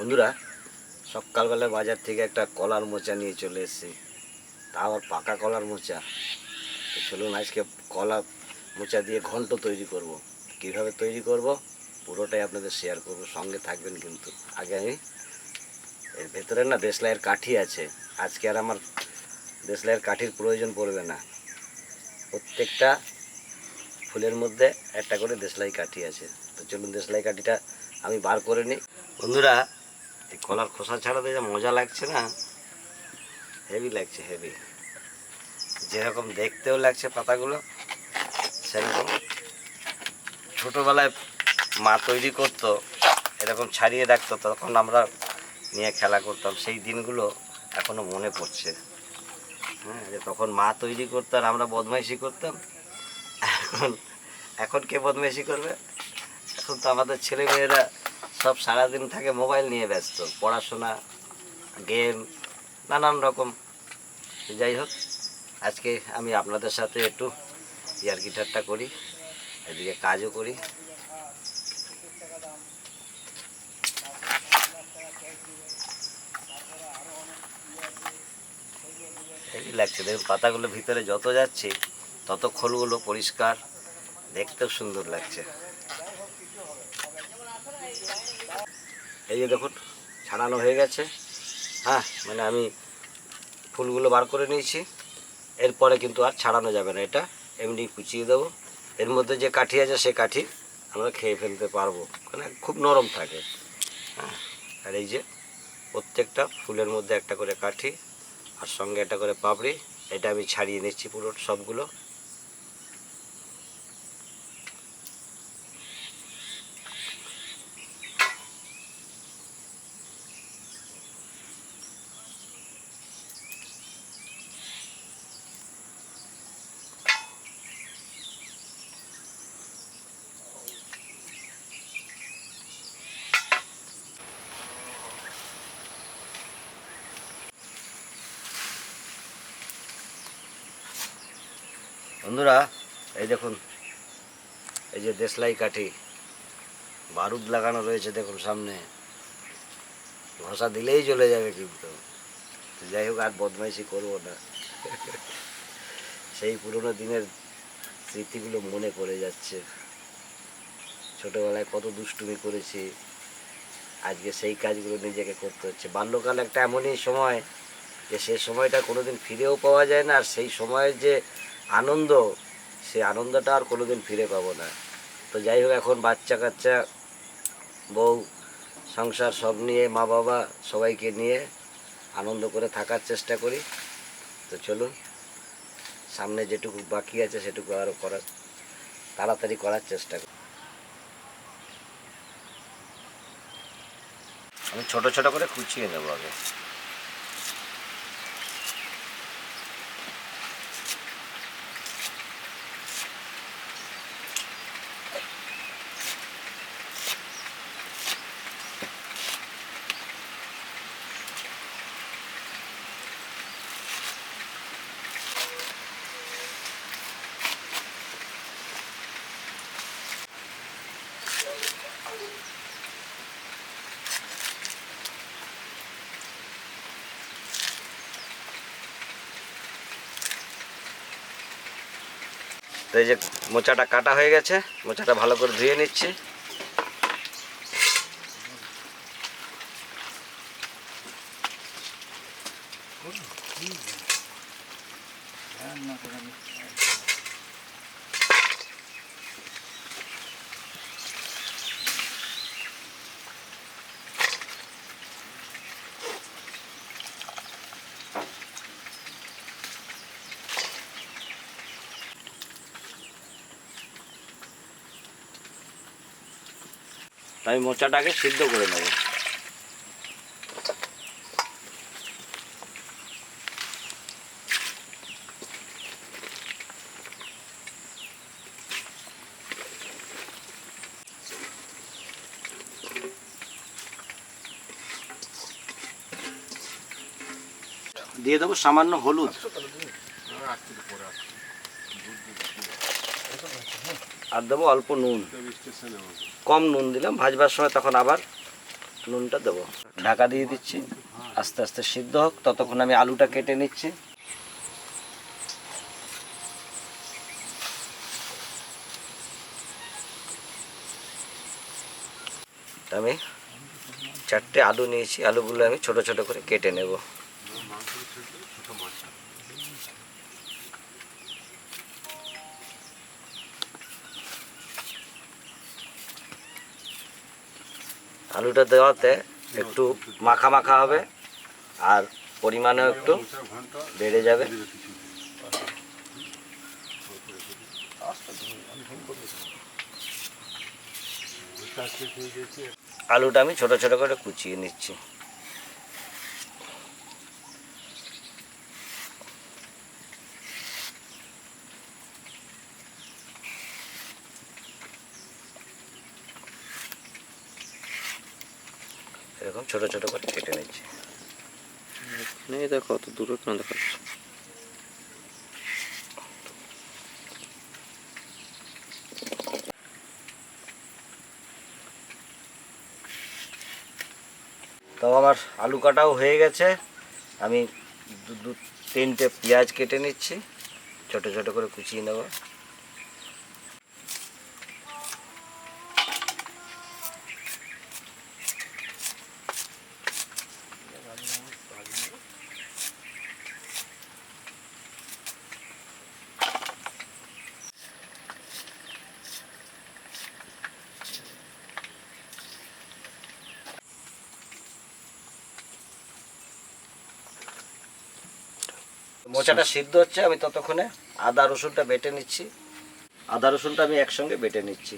বন্ধুরা, সকালবেলা বাজার থেকে একটা কলার মোচা নিয়ে চলে এসেছি। তা আবার পাকা কলার মোচা। চলুন আজকে কলা মোচা দিয়ে ঘন্ট তৈরি করব। কীভাবে তৈরি করব, পুরোটাই আপনাদের শেয়ার করব। সঙ্গে থাকবেন কিন্তু আগে আমি। এর ভেতরে না দেশলাইয়ের কাঠি আছে। আজকে আর আমার দেশলাইয়ের কাঠির প্রয়োজন পড়বে না। প্রত্যেকটা ফুলের মধ্যে একটা করে দেশলাই কাঠি আছে। তো চলুন দেশলাই কাঠিটা আমি বার করে নিই। বন্ধুরা এই কলার খোসা ছাড়াতে যা মজা লাগছে না? হেভি লাগছে হেভি যেরকম দেখতেও লাগছে পাতাগুলো, সেরকম। ছোটোবেলায় মা তৈরি করতো, এরকম ছাড়িয়ে রাখতো, তখন আমরা নিয়ে খেলা করতাম। সেই দিনগুলো এখনও মনে পড়ছে। হ্যাঁ যে তখন মা তৈরি করতো আর আমরা বদমাইশি করতাম। এখন এখন কে বদমাইশি করবে? এখন তো আমাদের ছেলেমেয়েরা সব সারাদিন থাকে মোবাইল নিয়ে ব্যস্ত, পড়াশোনা, গেম, নানান রকম। যাই হোক, আজকে আমি আপনাদের সাথে একটু ইয়ার গিটারটা করি, এদিকে কাজও করি। হেভি লাগছে, দেখুন পাতাগুলো ভিতরে যত যাচ্ছে, তত খোলগুলো পরিষ্কার, দেখতেও সুন্দর লাগছে। এই যে দেখুন, ছাড়ানো হয়ে গেছে। হ্যাঁ মানে আমি ফুলগুলো বার করে নিয়েছি। এরপরে কিন্তু আর ছাড়ানো যাবে না এটা। এমনি কুচিয়ে দেবো। এর মধ্যে যে কাঠি আছে, সে কাঠি আমরা খেয়ে ফেলতে পারব। মানে খুব নরম থাকে। হ্যাঁ আর এই যে প্রত্যেকটা ফুলের মধ্যে একটা করে কাঠি, আর সঙ্গে একটা করে পাপড়ি। এটা আমি ছাড়িয়ে নিচ্ছি পুরো সবগুলো। বন্ধুরা, এই দেখুন, এই যে দেশলাই কাঠি, বারুদ লাগানো রয়েছে দেখুন সামনে। ঘষা দিলেই চলে যাবে কিন্তু। যাই হোক, আর বদমাইশি করব না। সেই পুরোনো দিনের স্মৃতিগুলো মনে পড়ে যাচ্ছে। ছোটোবেলায় কত দুষ্টুমি করেছি। আজকে সেই কাজগুলো নিজেকে করতে হচ্ছে। বাল্যকাল একটা এমনই সময় যে সে সময়টা কোনোদিন ফিরেও পাওয়া যায় না, আর সেই সময়ের যে আনন্দ সে আনন্দটা আর কোনোদিন ফিরে পাবো না। তো যাই হোক, এখন বাচ্চা কাচ্চা, বউ, সংসার সব নিয়ে, মা বাবা সবাইকে নিয়ে আনন্দ করে থাকার চেষ্টা করি। তো চলুন, সামনে যেটুকু বাকি আছে সেটুকু আরও করার, তাড়াতাড়ি করার চেষ্টা করি। আমি ছোটো ছোটো করে কুচিয়ে নেব আগে। তো এই যে মোচাটা কাটা হয়ে গেছে মোচাটা ভালো করে ধুয়ে নিচ্ছি। আমি মোচাটাকে সিদ্ধ করে নেব। দিয়ে দেবো সামান্য হলুদ। আর দেবো অল্প নুন। কম নুন দিলাম ভাজবার সময় তখন আবার নুনটা দেবো। ঢাকা দিয়ে দিচ্ছি আস্তে আস্তে সিদ্ধ হোক ততক্ষণ আমি আলুটা কেটে নিচ্ছি। আমি চারটে আলু নিয়েছি আলুগুলো আমি ছোট ছোট করে কেটে নেব। আলুটা দেওয়াতে একটু মাখা মাখা হবে, আর পরিমাণেও একটু বেড়ে যাবে। আলুটা আমি ছোট ছোট করে কুচিয়ে নিচ্ছি এরকম ছোট ছোট করে কেটে নিচ্ছি। দেখো অত দূরে কেন দেখাচ্ছে তো আমার আলু কাটাও হয়ে গেছে। আমি দু তিনটে পেঁয়াজ কেটে নিচ্ছি। ছোট ছোট করে কুচিয়ে নেব। মোচাটা সিদ্ধ হচ্ছে, আমি ততক্ষণে আদা, রসুনটা বেটে নিচ্ছি। আদা, রসুনটা আমি একসঙ্গে বেটে নিচ্ছি।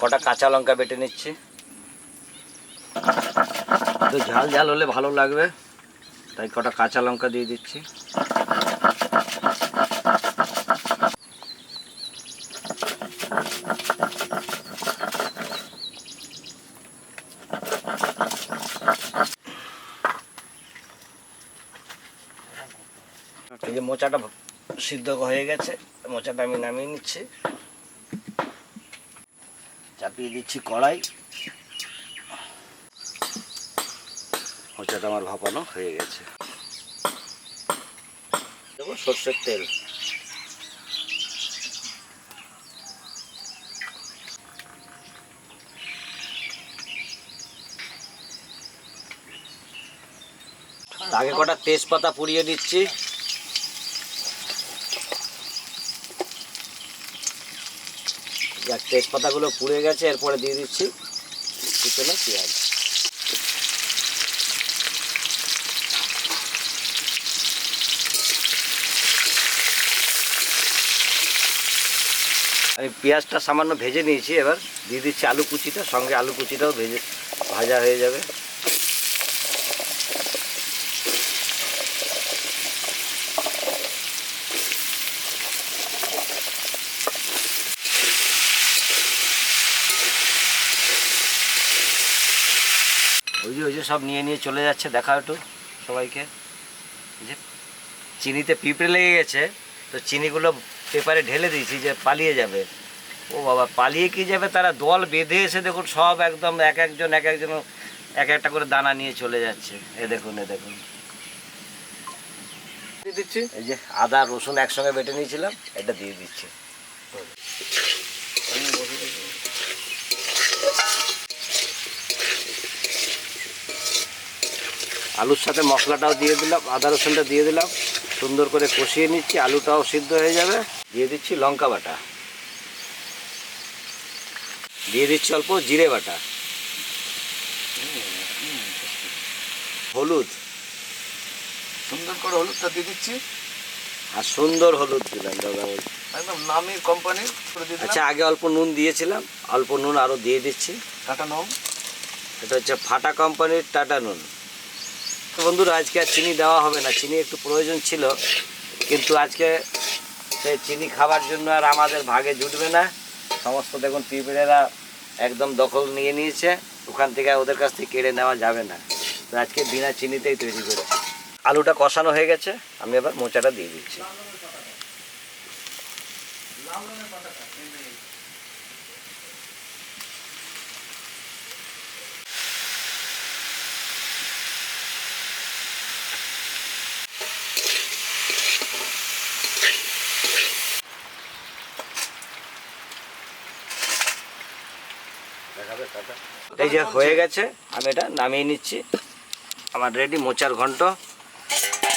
কটা কাঁচা লঙ্কা বেটে নিচ্ছি। তো ঝাল ঝাল হলে ভালো লাগবে। তাই কটা কাঁচা লঙ্কা দিয়ে দিচ্ছি। মোচাটা সিদ্ধ হয়ে গেছে, মোচাটা আমি নামিয়ে নিচ্ছি। চাপিয়ে দিচ্ছি কড়াই। মোচাটা আমার ভাপানো হয়ে গেছে। সর্ষের তেল। আগে কটা তেজপাতা পুড়িয়ে দিচ্ছি যাক, তেজপাতাগুলো পুড়ে গেছে, এরপরে দিয়ে দিচ্ছি চিকেনের পেঁয়াজ। আমি পেঁয়াজটা সামান্য ভেজে নিয়েছি, এবার দিয়ে দিচ্ছি আলু কুচিটা, সঙ্গে আলু কুচিটাও ভেজে, ভাজা হয়ে যাবে। ওই যে ওই যে সব নিয়ে নিয়ে চলে যাচ্ছে দেখা একটু সবাইকে। যে, চিনিতে পিঁপড়ে লেগে গেছে, তো চিনিগুলো পেপারে ঢেলে দিয়েছি যে পালিয়ে যাবে। ও বাবা পালিয়ে কি যাবে? তারা দল বেঁধে এসে দেখুন সব একদম এক একজন এক একজন এক একটা করে দানা নিয়ে চলে যাচ্ছে। এ দেখুন এ দেখুন। দিচ্ছি। এই যে আদা রসুন একসঙ্গে বেটে নিয়েছিলাম এটা দিয়ে দিচ্ছি। আলুর সাথে মশলাটাও দিয়ে দিলাম আদা রসুনটা দিয়ে দিলাম। সুন্দর করে কষিয়ে নিচ্ছি আলুটাও সিদ্ধ হয়ে যাবে। দিয়ে দিচ্ছি লঙ্কা বাটা। দিয়ে দিচ্ছি অল্প জিরে বাটা। হলুদ। সুন্দর করে হলুদটা দিয়ে দিচ্ছি। আর সুন্দর হলুদ দিলাম দাদা। একদম নামি কোম্পানির আচ্ছা আগে অল্প নুন দিয়েছিলাম অল্প নুন আরও দিয়ে দিচ্ছি। টাটা নম এটা হচ্ছে ফাটা কোম্পানির টাটা নুন। তো বন্ধুরা আজকে আর চিনি দেওয়া হবে না চিনি একটু প্রয়োজন ছিল। কিন্তু আজকে সেই চিনি খাবার জন্য আর আমাদের ভাগে জুটবে না। সমস্ত দেখুন পিঁপড়েরা একদম দখল নিয়ে নিয়েছে। ওখান থেকে ওদের কাছ থেকে কেড়ে নেওয়া যাবে না। তো আজকে বিনা চিনিতেই তৈরি করছি আলুটা কষানো হয়ে গেছে। আমি এবার মোচাটা দিয়ে দিচ্ছি। এই যে হয়ে গেছে আমি এটা নামিয়ে নিচ্ছি। আমার রেডি মোচার ঘন্ট।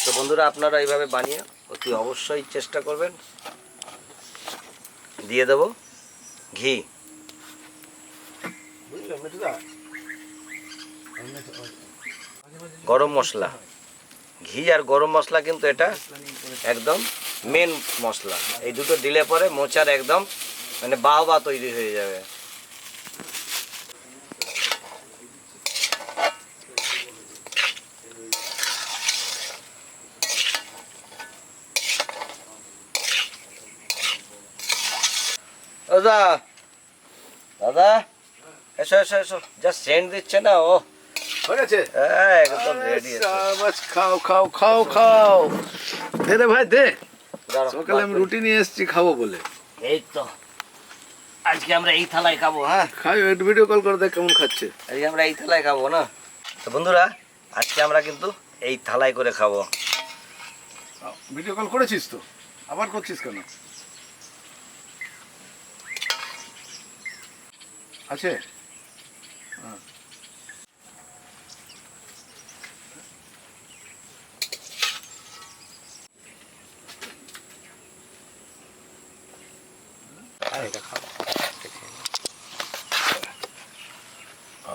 তো বন্ধুরা আপনারা এইভাবে বানিয়ে অতি অবশ্যই চেষ্টা করবেন। দিয়ে দেব ঘি। গরম মশলা। ঘি আর গরম মশলা কিন্তু এটা একদম মেন মশলা। এই দুটো দিলে পরে মোচার একদম মানে বাহবা তৈরি হয়ে যাবে। দাদা। দাদা এসো এসো এসো। যা সেন্ট দিচ্ছে না ও। হয়ে একদম রেডি খাও খাও খাও খাও। দে রে ভাই দে। সকালে আমি রুটি নিয়ে এসেছি খাব বলে। এই তো। আজকে আমরা এই থালায় খাব হ্যাঁ? খাই ভিডিও কল করে দেখ কেমন খাচ্ছে। আজকে আমরা এই থালায় খাব না? তো বন্ধুরা আজকে আমরা কিন্তু এই থালায় করে খাব। ভিডিও কল করেছিস তো? আবার করছিস কেন? আছে।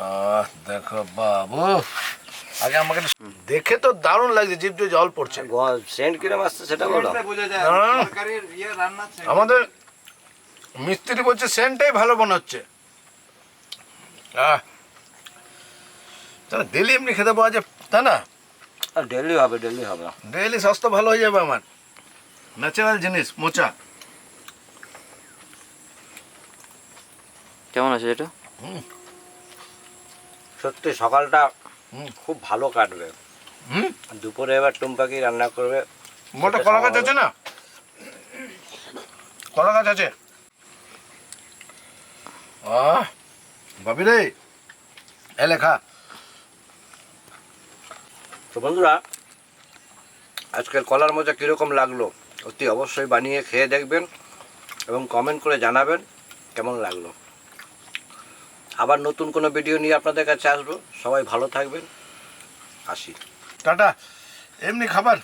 আহ দেখো বাবু আগে আমাকে দেখে তো দারুণ লাগছে জিভ দিয়ে জল পড়ছে। সেন্ট কিরম আসছে সেটা বলো। আমাদের মিস্ত্রি বলছে সেন্টটাই ভালো মনে হচ্ছে। তাহলে ডেলি এমনি খেতে পাওয়া যায় তাই না? ডেলি হবে ডেলি হবে। ডেলি স্বাস্থ্য ভালো হয়ে যাবে আমার। ন্যাচারাল জিনিস মোচা। কেমন আছে এটা? সত্যি সকালটা হুম। খুব ভালো কাটবে। হুম? দুপুরে এবার টুম্পাকি রান্না করবে। মোটা কলা গাছ আছে না? কলা গাছ আছে? আহ। ভাবি রে। এলে খা তো বন্ধুরা আজকের কলার মোজা কীরকম লাগল অতি অবশ্যই বানিয়ে খেয়ে দেখবেন এবং কমেন্ট করে জানাবেন কেমন লাগল। আবার নতুন কোনো ভিডিও নিয়ে আপনাদের কাছে আসব। সবাই ভালো থাকবেন। আসি। টাটা। এমনি খাবার।